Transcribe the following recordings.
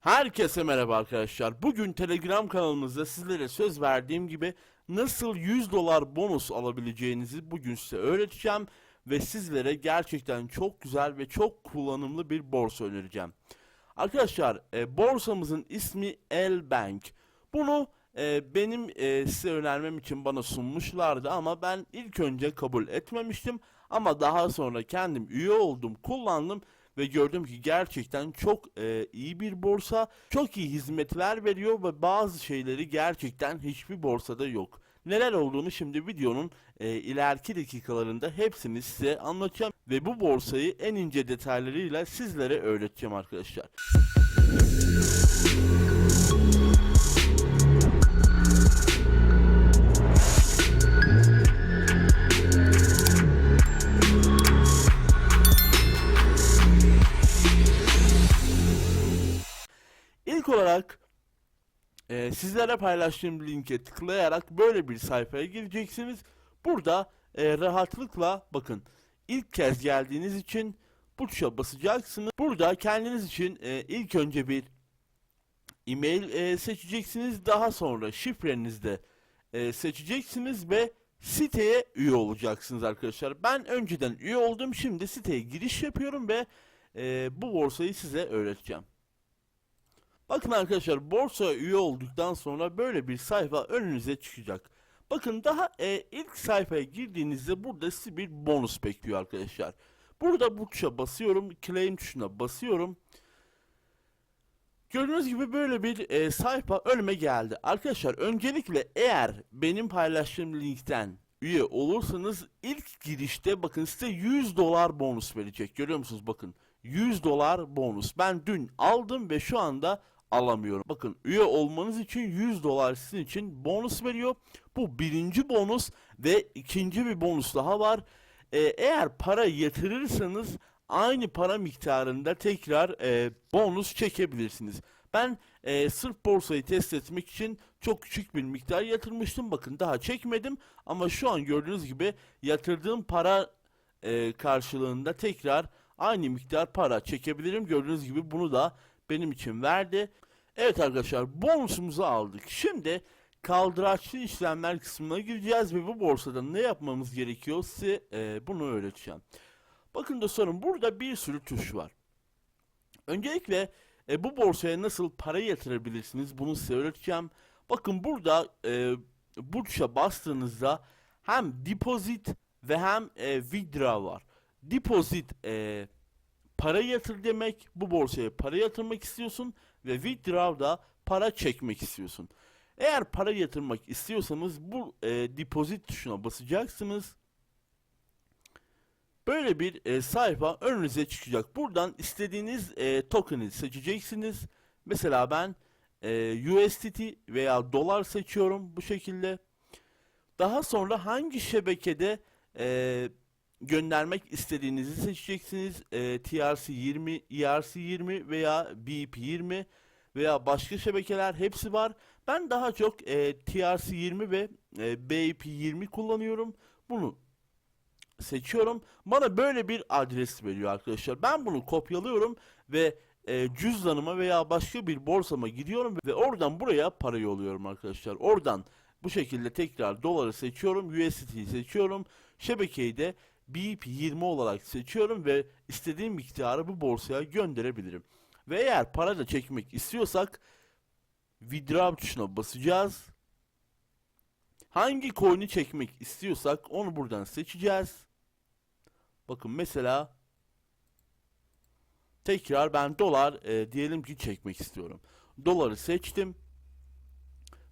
Herkese merhaba arkadaşlar. Bugün Telegram kanalımızda sizlere söz verdiğim gibi nasıl 100 dolar bonus alabileceğinizi bugün size öğreteceğim ve sizlere gerçekten çok güzel ve çok kullanımlı bir borsa önereceğim. Arkadaşlar e, borsamızın ismi Elbank. Bunu e, benim e, size önermem için bana sunmuşlardı ama ben ilk önce kabul etmemiştim ama daha sonra kendim üye oldum, kullandım ve gördüm ki gerçekten çok e, iyi bir borsa, çok iyi hizmetler veriyor ve bazı şeyleri gerçekten hiçbir borsada yok. Neler olduğunu şimdi videonun e, ileriki dakikalarında hepsini size anlatacağım ve bu borsayı en ince detaylarıyla sizlere öğreteceğim arkadaşlar. Olarak e, sizlere paylaştığım linke tıklayarak böyle bir sayfaya gireceksiniz. Burada e, rahatlıkla bakın ilk kez geldiğiniz için bu tuşa basacaksınız. Burada kendiniz için e, ilk önce bir e-mail e, seçeceksiniz. Daha sonra şifrenizi de e, seçeceksiniz ve siteye üye olacaksınız arkadaşlar. Ben önceden üye oldum. Şimdi siteye giriş yapıyorum ve e, bu borsayı size öğreteceğim. Bakın arkadaşlar borsaya üye olduktan sonra böyle bir sayfa önünüze çıkacak. Bakın daha e, ilk sayfaya girdiğinizde burada sizi bir bonus bekliyor arkadaşlar. Burada bu tuşa basıyorum. Claim tuşuna basıyorum. Gördüğünüz gibi böyle bir e, sayfa önüme geldi. Arkadaşlar öncelikle eğer benim paylaştığım linkten üye olursanız ilk girişte bakın size 100 dolar bonus verecek. Görüyor musunuz bakın 100 dolar bonus. Ben dün aldım ve şu anda alamıyorum. Bakın üye olmanız için 100 dolar sizin için bonus veriyor. Bu birinci bonus ve ikinci bir bonus daha var. Ee, eğer para yatırırsanız aynı para miktarında tekrar e, bonus çekebilirsiniz. Ben e, sırf borsayı test etmek için çok küçük bir miktar yatırmıştım. Bakın daha çekmedim ama şu an gördüğünüz gibi yatırdığım para e, karşılığında tekrar aynı miktar para çekebilirim. Gördüğünüz gibi bunu da benim için verdi. Evet arkadaşlar bonusumuzu aldık. Şimdi kaldıraçlı işlemler kısmına gireceğiz ve bu borsada ne yapmamız gerekiyor size e, bunu öğreteceğim. Bakın dostlarım burada bir sürü tuş var. Öncelikle e, bu borsaya nasıl para yatırabilirsiniz bunu size öğreteceğim. Bakın burada e, bu tuşa bastığınızda hem deposit ve hem e, withdraw var. Deposit e, para yatır demek. Bu borsaya para yatırmak istiyorsun ve withdraw da para çekmek istiyorsun. Eğer para yatırmak istiyorsanız bu e, deposit tuşuna basacaksınız. Böyle bir e, sayfa önünüze çıkacak. Buradan istediğiniz e, token'i seçeceksiniz. Mesela ben e, USDT veya dolar seçiyorum bu şekilde. Daha sonra hangi şebekede e, göndermek istediğinizi seçeceksiniz. E, TRC20, ERC20 veya BIP20 veya başka şebekeler hepsi var. Ben daha çok e, TRC20 ve e, BIP20 kullanıyorum. Bunu seçiyorum. Bana böyle bir adres veriyor arkadaşlar. Ben bunu kopyalıyorum ve e, cüzdanıma veya başka bir borsama gidiyorum ve oradan buraya para yolluyorum arkadaşlar. Oradan bu şekilde tekrar doları seçiyorum, USDT'yi seçiyorum. Şebekeyi de BIP20 olarak seçiyorum ve istediğim miktarı bu borsaya gönderebilirim. Ve eğer para da çekmek istiyorsak withdraw tuşuna basacağız. Hangi coin'i çekmek istiyorsak onu buradan seçeceğiz. Bakın mesela tekrar ben dolar e, diyelim ki çekmek istiyorum. Doları seçtim.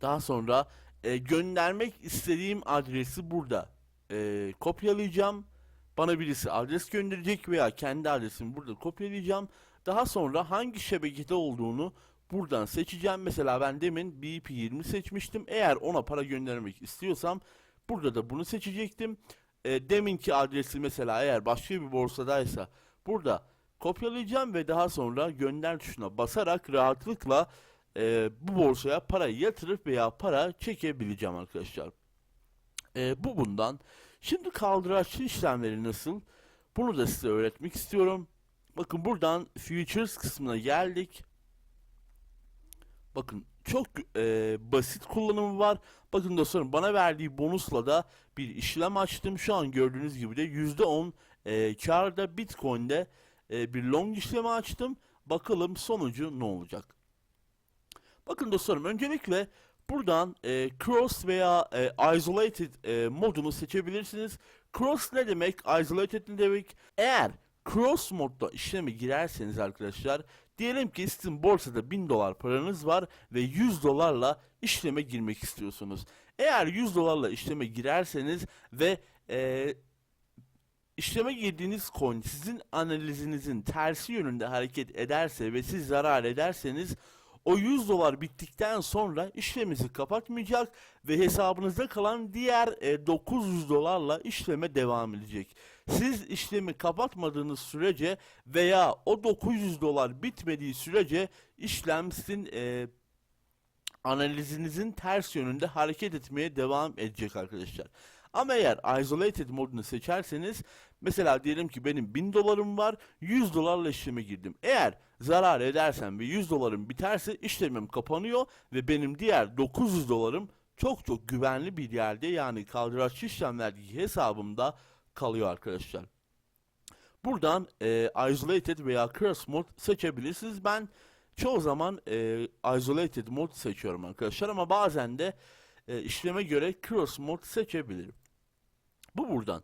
Daha sonra e, göndermek istediğim adresi burada e, kopyalayacağım. Bana birisi adres gönderecek veya kendi adresimi burada kopyalayacağım. Daha sonra hangi şebekede olduğunu buradan seçeceğim. Mesela ben demin BP20 seçmiştim. Eğer ona para göndermek istiyorsam burada da bunu seçecektim. E, deminki adresi mesela eğer başka bir borsadaysa burada kopyalayacağım ve daha sonra gönder tuşuna basarak rahatlıkla e, bu borsaya parayı yatırıp veya para çekebileceğim arkadaşlar. E, bu bundan. Şimdi kaldıraçlı işlemleri nasıl? Bunu da size öğretmek istiyorum. Bakın buradan Futures kısmına geldik. Bakın çok e, basit kullanımı var. Bakın dostlarım bana verdiği bonusla da bir işlem açtım. Şu an gördüğünüz gibi de %10 e, karda Bitcoin'de e, bir long işlemi açtım. Bakalım sonucu ne olacak? Bakın dostlarım öncelikle buradan e, cross veya e, isolated e, modunu seçebilirsiniz. Cross ne demek? Isolated ne demek? Eğer cross modda işleme girerseniz arkadaşlar diyelim ki sizin borsada 1000 dolar paranız var ve 100 dolarla işleme girmek istiyorsunuz. Eğer 100 dolarla işleme girerseniz ve e, işleme girdiğiniz coin sizin analizinizin tersi yönünde hareket ederse ve siz zarar ederseniz o 100 dolar bittikten sonra işleminizi kapatmayacak ve hesabınızda kalan diğer e, 900 dolarla işleme devam edecek. Siz işlemi kapatmadığınız sürece veya o 900 dolar bitmediği sürece işlem sizin e, analizinizin ters yönünde hareket etmeye devam edecek arkadaşlar. Ama eğer isolated modunu seçerseniz mesela diyelim ki benim 1000 dolarım var 100 dolarla işleme girdim. Eğer zarar edersem ve 100 dolarım biterse işlemim kapanıyor ve benim diğer 900 dolarım çok çok güvenli bir yerde yani kaldıraçlı işlemlerdeki hesabımda kalıyor arkadaşlar. Buradan e, isolated veya cross mod seçebilirsiniz. Ben çoğu zaman e, isolated mod seçiyorum arkadaşlar ama bazen de e, işleme göre cross mod seçebilirim. Bu buradan.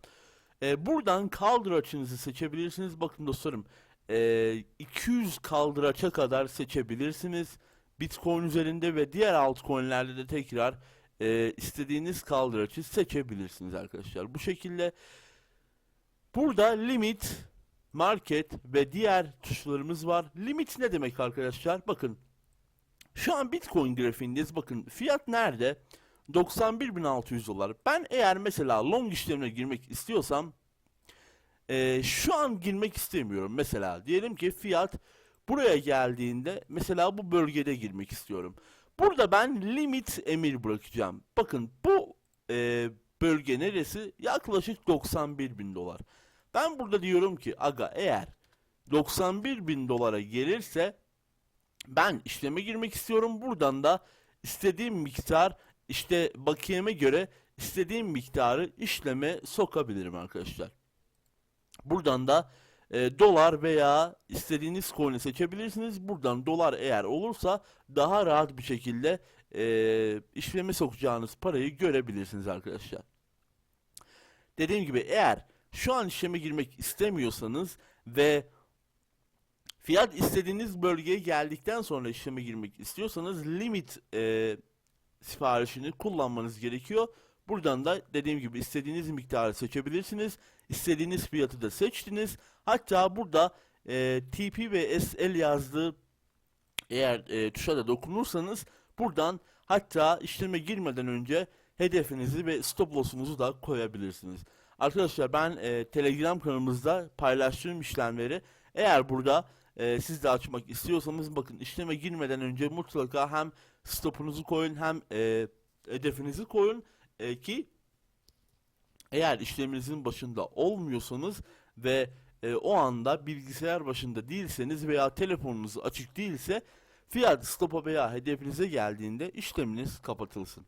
E, buradan kaldıraçınızı seçebilirsiniz. Bakın dostlarım e, 200 kaldıraça kadar seçebilirsiniz. Bitcoin üzerinde ve diğer altcoin'lerde de tekrar e, istediğiniz kaldıraçı seçebilirsiniz arkadaşlar. Bu şekilde burada limit, market ve diğer tuşlarımız var. Limit ne demek arkadaşlar? Bakın şu an Bitcoin grafiğindeyiz. Bakın fiyat nerede? 91.600 dolar. Ben eğer mesela long işlemine girmek istiyorsam eee, şu an girmek istemiyorum. Mesela diyelim ki fiyat buraya geldiğinde mesela bu bölgede girmek istiyorum. Burada ben limit emir bırakacağım. Bakın bu eee, bölge neresi? Yaklaşık 91.000 dolar. Ben burada diyorum ki aga eğer 91.000 dolara gelirse ben işleme girmek istiyorum. Buradan da istediğim miktar işte bakiyeme göre istediğim miktarı işleme sokabilirim arkadaşlar. Buradan da e, dolar veya istediğiniz coin'i seçebilirsiniz. Buradan dolar eğer olursa daha rahat bir şekilde e, işleme sokacağınız parayı görebilirsiniz arkadaşlar. Dediğim gibi eğer şu an işleme girmek istemiyorsanız ve fiyat istediğiniz bölgeye geldikten sonra işleme girmek istiyorsanız limit e, siparişini kullanmanız gerekiyor. Buradan da dediğim gibi istediğiniz miktarı seçebilirsiniz. İstediğiniz fiyatı da seçtiniz. Hatta burada e, TP ve SL yazdığı eğer e, tuşa da dokunursanız buradan hatta işleme girmeden önce hedefinizi ve stop loss'unuzu da koyabilirsiniz. Arkadaşlar ben e, Telegram kanalımızda paylaştığım işlemleri eğer burada e, siz de açmak istiyorsanız bakın işleme girmeden önce mutlaka hem stopunuzu koyun hem e, hedefinizi koyun e, ki eğer işleminizin başında olmuyorsanız ve e, o anda bilgisayar başında değilseniz veya telefonunuz açık değilse fiyat stopa veya hedefinize geldiğinde işleminiz kapatılsın.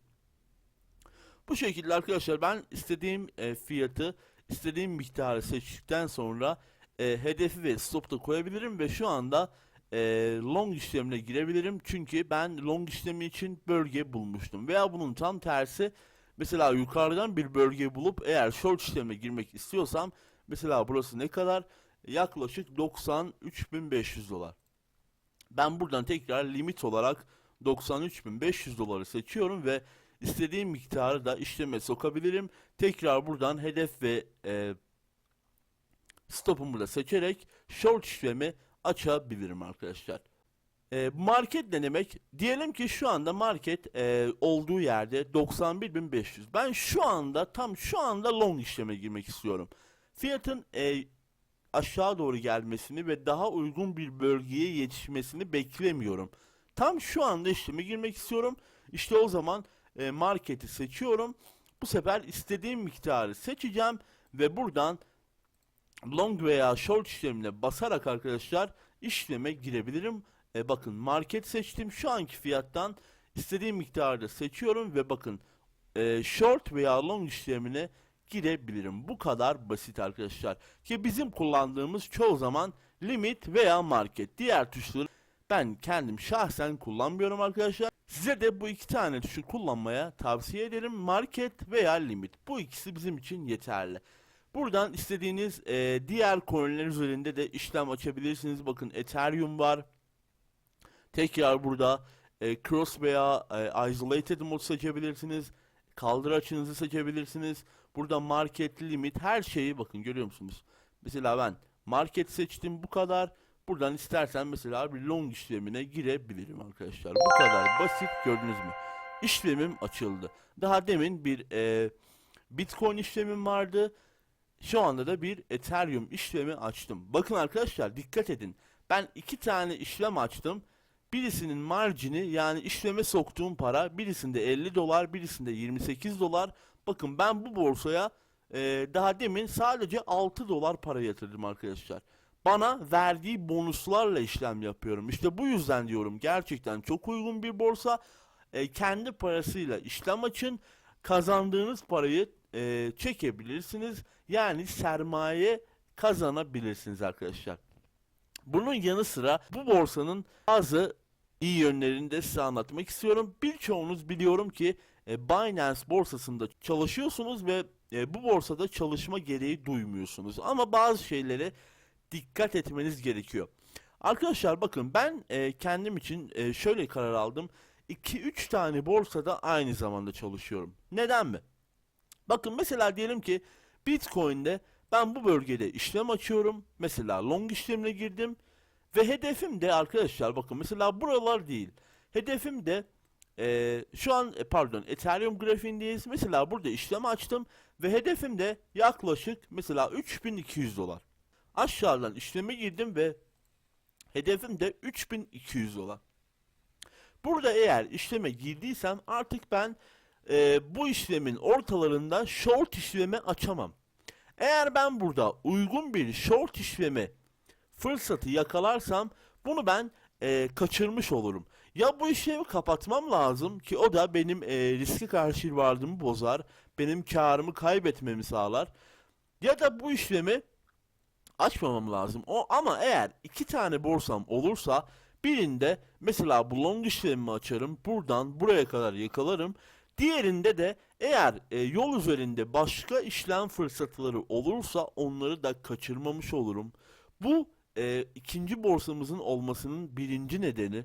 Bu şekilde arkadaşlar ben istediğim e, fiyatı, istediğim miktarı seçtikten sonra e, hedefi ve stop da koyabilirim ve şu anda e, long işlemine girebilirim. Çünkü ben long işlemi için bölge bulmuştum. Veya bunun tam tersi mesela yukarıdan bir bölge bulup eğer short işlemine girmek istiyorsam mesela burası ne kadar? Yaklaşık 93.500 dolar. Ben buradan tekrar limit olarak 93.500 doları seçiyorum ve istediğim miktarı da işleme sokabilirim. Tekrar buradan hedef ve e, stopumu da seçerek short işlemi açabilirim arkadaşlar. E, market ne demek? Diyelim ki şu anda market e, olduğu yerde 91.500. Ben şu anda tam şu anda long işleme girmek istiyorum. Fiyatın e, aşağı doğru gelmesini ve daha uygun bir bölgeye yetişmesini beklemiyorum. Tam şu anda işleme girmek istiyorum. İşte o zaman e, marketi seçiyorum. Bu sefer istediğim miktarı seçeceğim ve buradan long veya short işlemine basarak arkadaşlar işleme girebilirim. E, bakın market seçtim. Şu anki fiyattan istediğim miktarda seçiyorum ve bakın e, short veya long işlemine girebilirim. Bu kadar basit arkadaşlar. Ki bizim kullandığımız çoğu zaman limit veya market. Diğer tuşları ben kendim şahsen kullanmıyorum arkadaşlar. Size de bu iki tane tuşu kullanmaya tavsiye ederim. Market veya limit. Bu ikisi bizim için yeterli. Buradan istediğiniz e, diğer coinler üzerinde de işlem açabilirsiniz. Bakın Ethereum var. Tekrar burada e, cross veya e, isolated mod seçebilirsiniz. Kaldır açınızı seçebilirsiniz. Burada market, limit her şeyi bakın görüyor musunuz? Mesela ben market seçtim bu kadar. Buradan istersen mesela bir long işlemine girebilirim arkadaşlar. Bu kadar basit gördünüz mü? İşlemim açıldı. Daha demin bir e, Bitcoin işlemim vardı. Şu anda da bir Ethereum işlemi açtım. Bakın arkadaşlar dikkat edin. Ben iki tane işlem açtım. Birisinin marjini yani işleme soktuğum para birisinde 50 dolar birisinde 28 dolar. Bakın ben bu borsaya e, daha demin sadece 6 dolar para yatırdım arkadaşlar. Bana verdiği bonuslarla işlem yapıyorum. İşte bu yüzden diyorum gerçekten çok uygun bir borsa. E, kendi parasıyla işlem açın. Kazandığınız parayı e, çekebilirsiniz. Yani sermaye kazanabilirsiniz arkadaşlar. Bunun yanı sıra bu borsanın bazı iyi yönlerini de size anlatmak istiyorum. Birçoğunuz biliyorum ki e, Binance borsasında çalışıyorsunuz ve e, bu borsada çalışma gereği duymuyorsunuz. Ama bazı şeylere dikkat etmeniz gerekiyor. Arkadaşlar bakın ben e, kendim için şöyle karar aldım. 2-3 tane borsada aynı zamanda çalışıyorum. Neden mi? Bakın mesela diyelim ki Bitcoin'de ben bu bölgede işlem açıyorum. Mesela long işlemine girdim. Ve hedefim de arkadaşlar bakın mesela buralar değil. Hedefim de eee, şu an e, pardon Ethereum grafiğindeyiz. Mesela burada işlem açtım. Ve hedefim de yaklaşık mesela 3200 dolar. Aşağıdan işleme girdim ve hedefim de 3200 dolar. Burada eğer işleme girdiysem artık ben e, bu işlemin ortalarında short işlemi açamam. Eğer ben burada uygun bir short işlemi fırsatı yakalarsam bunu ben e, kaçırmış olurum. Ya bu işlemi kapatmam lazım ki o da benim e, riske karşı vardığımı bozar, benim karımı kaybetmemi sağlar. Ya da bu işlemi açmamam lazım. O ama eğer iki tane borsam olursa birinde mesela bu long işlemimi açarım. Buradan buraya kadar yakalarım. Diğerinde de eğer e, yol üzerinde başka işlem fırsatları olursa onları da kaçırmamış olurum. Bu e, ikinci borsamızın olmasının birinci nedeni.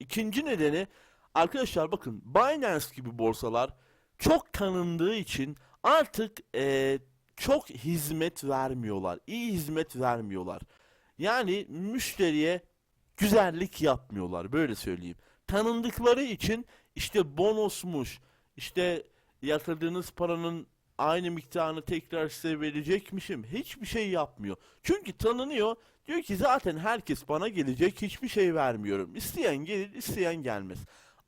İkinci nedeni arkadaşlar bakın Binance gibi borsalar çok tanındığı için artık e, çok hizmet vermiyorlar. İyi hizmet vermiyorlar. Yani müşteriye güzellik yapmıyorlar böyle söyleyeyim. Tanındıkları için işte bonusmuş, işte yatırdığınız paranın aynı miktarını tekrar size verecekmişim. Hiçbir şey yapmıyor. Çünkü tanınıyor. Diyor ki zaten herkes bana gelecek hiçbir şey vermiyorum. İsteyen gelir isteyen gelmez.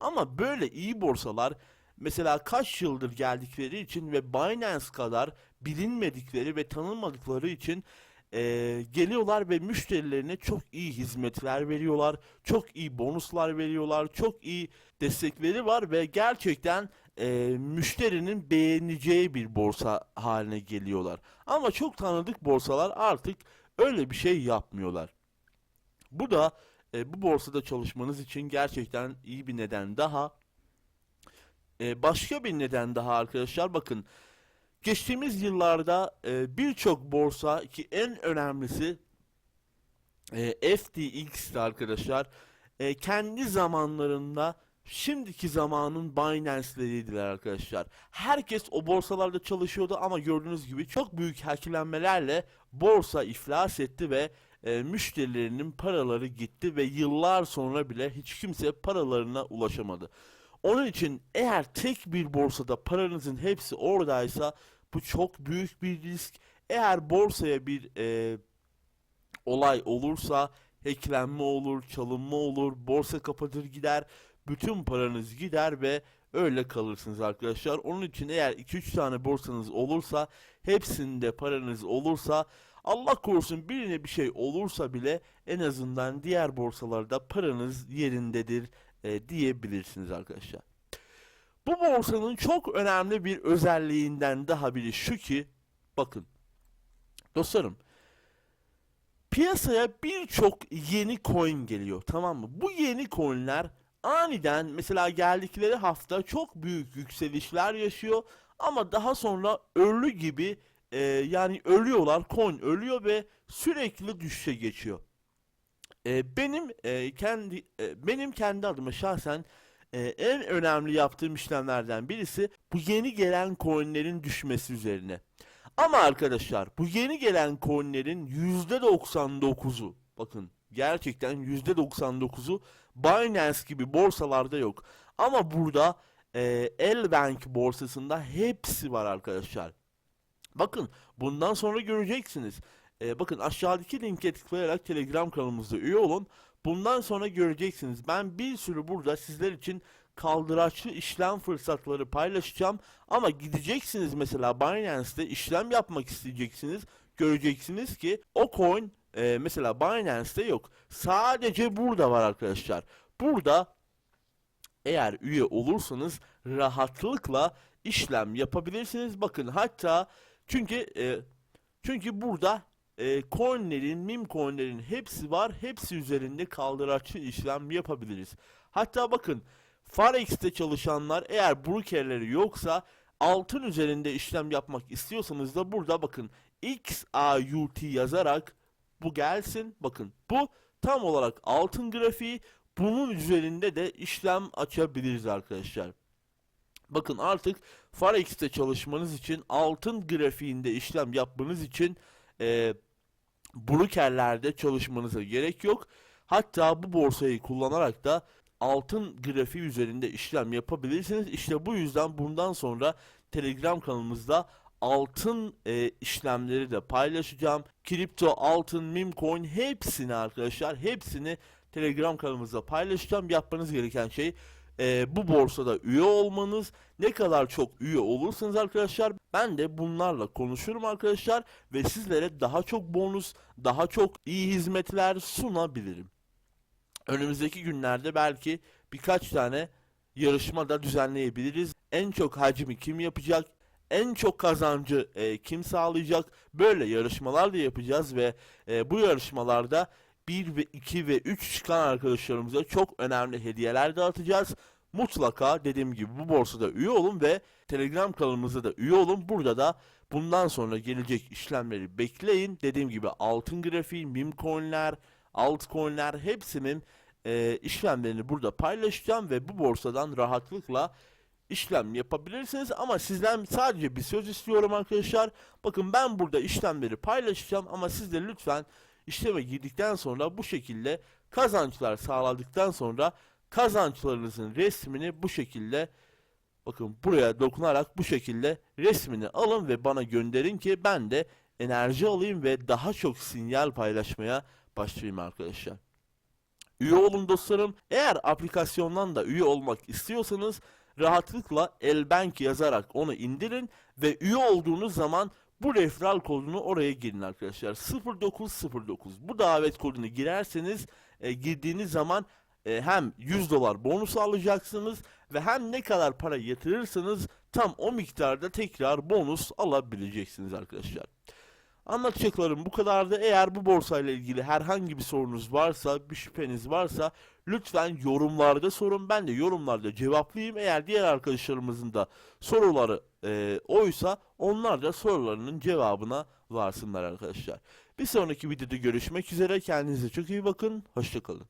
Ama böyle iyi borsalar mesela kaç yıldır geldikleri için ve Binance kadar bilinmedikleri ve tanınmadıkları için eee, geliyorlar ve müşterilerine çok iyi hizmetler veriyorlar. Çok iyi bonuslar veriyorlar. Çok iyi destekleri var ve gerçekten eee, müşterinin beğeneceği bir borsa haline geliyorlar. Ama çok tanıdık borsalar artık öyle bir şey yapmıyorlar. Bu da e, bu borsada çalışmanız için gerçekten iyi bir neden daha. E, başka bir neden daha arkadaşlar bakın. Geçtiğimiz yıllarda e, birçok borsa ki en önemlisi e, FTX'ti arkadaşlar. E, kendi zamanlarında şimdiki zamanın Binance'leriydiler arkadaşlar. Herkes o borsalarda çalışıyordu ama gördüğünüz gibi çok büyük hacklenmelerle borsa iflas etti ve e, müşterilerinin paraları gitti ve yıllar sonra bile hiç kimse paralarına ulaşamadı. Onun için eğer tek bir borsada paranızın hepsi oradaysa bu çok büyük bir risk. Eğer borsaya bir e, olay olursa hacklenme olur, çalınma olur, borsa kapatır gider, bütün paranız gider ve öyle kalırsınız arkadaşlar. Onun için eğer 2-3 tane borsanız olursa, hepsinde paranız olursa Allah korusun birine bir şey olursa bile en azından diğer borsalarda paranız yerindedir e, diyebilirsiniz arkadaşlar. Bu borsanın çok önemli bir özelliğinden daha biri şu ki bakın dostlarım piyasaya birçok yeni coin geliyor tamam mı? Bu yeni coinler aniden mesela geldikleri hafta çok büyük yükselişler yaşıyor ama daha sonra ölü gibi e, yani ölüyorlar coin ölüyor ve sürekli düşüşe geçiyor. E, benim e, kendi e, benim kendi adıma şahsen e, en önemli yaptığım işlemlerden birisi bu yeni gelen coinlerin düşmesi üzerine. Ama arkadaşlar bu yeni gelen coinlerin %99'u bakın gerçekten %99'u Binance gibi borsalarda yok. Ama burada e, Elbank borsasında hepsi var arkadaşlar. Bakın bundan sonra göreceksiniz. E, bakın aşağıdaki linke tıklayarak Telegram kanalımızda üye olun. Bundan sonra göreceksiniz. Ben bir sürü burada sizler için kaldıraçlı işlem fırsatları paylaşacağım. Ama gideceksiniz mesela Binance'te işlem yapmak isteyeceksiniz. Göreceksiniz ki o coin e, mesela Binance'te yok. Sadece burada var arkadaşlar. Burada eğer üye olursanız rahatlıkla işlem yapabilirsiniz. Bakın hatta çünkü e, çünkü burada e, coinlerin, meme coinlerin hepsi var. Hepsi üzerinde kaldıraçlı işlem yapabiliriz. Hatta bakın Forex'te çalışanlar eğer brokerleri yoksa altın üzerinde işlem yapmak istiyorsanız da burada bakın XAUT yazarak bu gelsin. Bakın bu tam olarak altın grafiği. Bunun üzerinde de işlem açabiliriz arkadaşlar. Bakın artık Forex'te çalışmanız için altın grafiğinde işlem yapmanız için e, brokerlerde çalışmanıza gerek yok. Hatta bu borsayı kullanarak da altın grafiği üzerinde işlem yapabilirsiniz. İşte bu yüzden bundan sonra Telegram kanalımızda altın e, işlemleri de paylaşacağım. Kripto, altın, meme coin hepsini arkadaşlar hepsini Telegram kanalımızda paylaşacağım. Yapmanız gereken şey e, bu borsada üye olmanız. Ne kadar çok üye olursanız arkadaşlar ben de bunlarla konuşurum arkadaşlar ve sizlere daha çok bonus, daha çok iyi hizmetler sunabilirim. Önümüzdeki günlerde belki birkaç tane yarışma da düzenleyebiliriz. En çok hacmi kim yapacak? En çok kazancı e, kim sağlayacak? Böyle yarışmalar da yapacağız ve e, bu yarışmalarda 1 ve 2 ve 3 çıkan arkadaşlarımıza çok önemli hediyeler dağıtacağız. Mutlaka dediğim gibi bu borsada üye olun ve Telegram kanalımıza da üye olun. Burada da bundan sonra gelecek işlemleri bekleyin. Dediğim gibi altın grafiği, meme coinler, altcoinler hepsinin e, işlemlerini burada paylaşacağım ve bu borsadan rahatlıkla işlem yapabilirsiniz ama sizden sadece bir söz istiyorum arkadaşlar. Bakın ben burada işlemleri paylaşacağım ama siz de lütfen işleme girdikten sonra bu şekilde kazançlar sağladıktan sonra kazançlarınızın resmini bu şekilde bakın buraya dokunarak bu şekilde resmini alın ve bana gönderin ki ben de enerji alayım ve daha çok sinyal paylaşmaya başlayayım arkadaşlar. Üye olun dostlarım. Eğer aplikasyondan da üye olmak istiyorsanız rahatlıkla Elbank yazarak onu indirin ve üye olduğunuz zaman bu referral kodunu oraya girin arkadaşlar. 0909. Bu davet kodunu girerseniz e, girdiğiniz zaman e, hem 100 dolar bonus alacaksınız ve hem ne kadar para yatırırsanız tam o miktarda tekrar bonus alabileceksiniz arkadaşlar. Anlatacaklarım bu kadardı. Eğer bu borsayla ilgili herhangi bir sorunuz varsa, bir şüpheniz varsa lütfen yorumlarda sorun. Ben de yorumlarda cevaplayayım. Eğer diğer arkadaşlarımızın da soruları e, oysa onlar da sorularının cevabına varsınlar arkadaşlar. Bir sonraki videoda görüşmek üzere. Kendinize çok iyi bakın. Hoşçakalın.